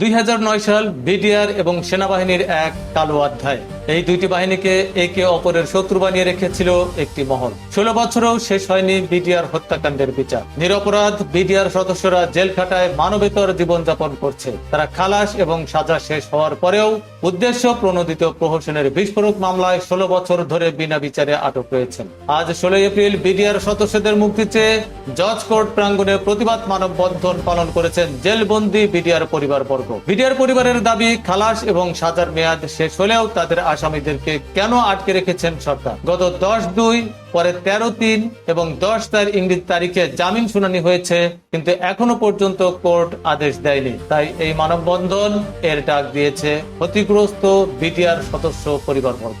দুই হাজার নয় সাল বিডিআর এবং সেনাবাহিনীর এক কালো অধ্যায়। এই দুইটি বাহিনীকে একে অপরের শত্রু বানিয়ে রেখেছিল একটি মহল। ষোলো বছরেও শেষ হয়নি বিডিআর হত্যাকাণ্ডের বিচার। নিরপরাধ বিডিআর সদস্যরা জেল খাটায় মানবেতর জীবনযাপন করছে। তারা খালাস এবং সাজা শেষ হওয়ার পরেও উদ্দেশ্য প্রণোদিত প্রহসনের বিস্ফোরক মামলায় ষোলো বছর ধরে বিনা বিচারে আটক রয়েছেন। আজ ষোলোই এপ্রিল বিডিআর সদস্যদের মুক্তি চেয়ে জজ কোর্ট প্রাঙ্গণে প্রতিবাদ মানববন্ধন পালন করেছেন জেলবন্দি বিডিআর পরিবারবর্গ। বিডিআর পরিবারের দাবি, খালাস এবং সাজার মেয়াদ শেষ হলেও তাদের আসামিদেরকে কেন আটকে রেখেছেন সরকার? গত দশ দুই, পরে তেরো তিন এবং দশ তার ইংরেজ তারিখে জামিন শুনানি হয়েছে, কিন্তু এখনও পর্যন্ত কোর্ট আদেশ দেয়নি। তাই এই মানববন্ধন এর ডাক দিয়েছে ক্ষতিগ্রস্ত বিটিআর সদস্য পরিবারবর্গ।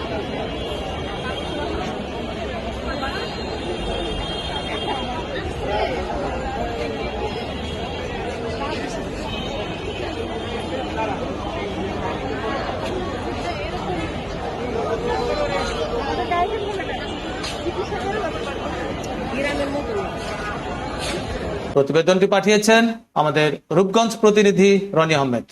প্রতিবেদনটি পাঠিয়েছেন আমাদের রূপগঞ্জ প্রতিনিধি রনি আহমেদ।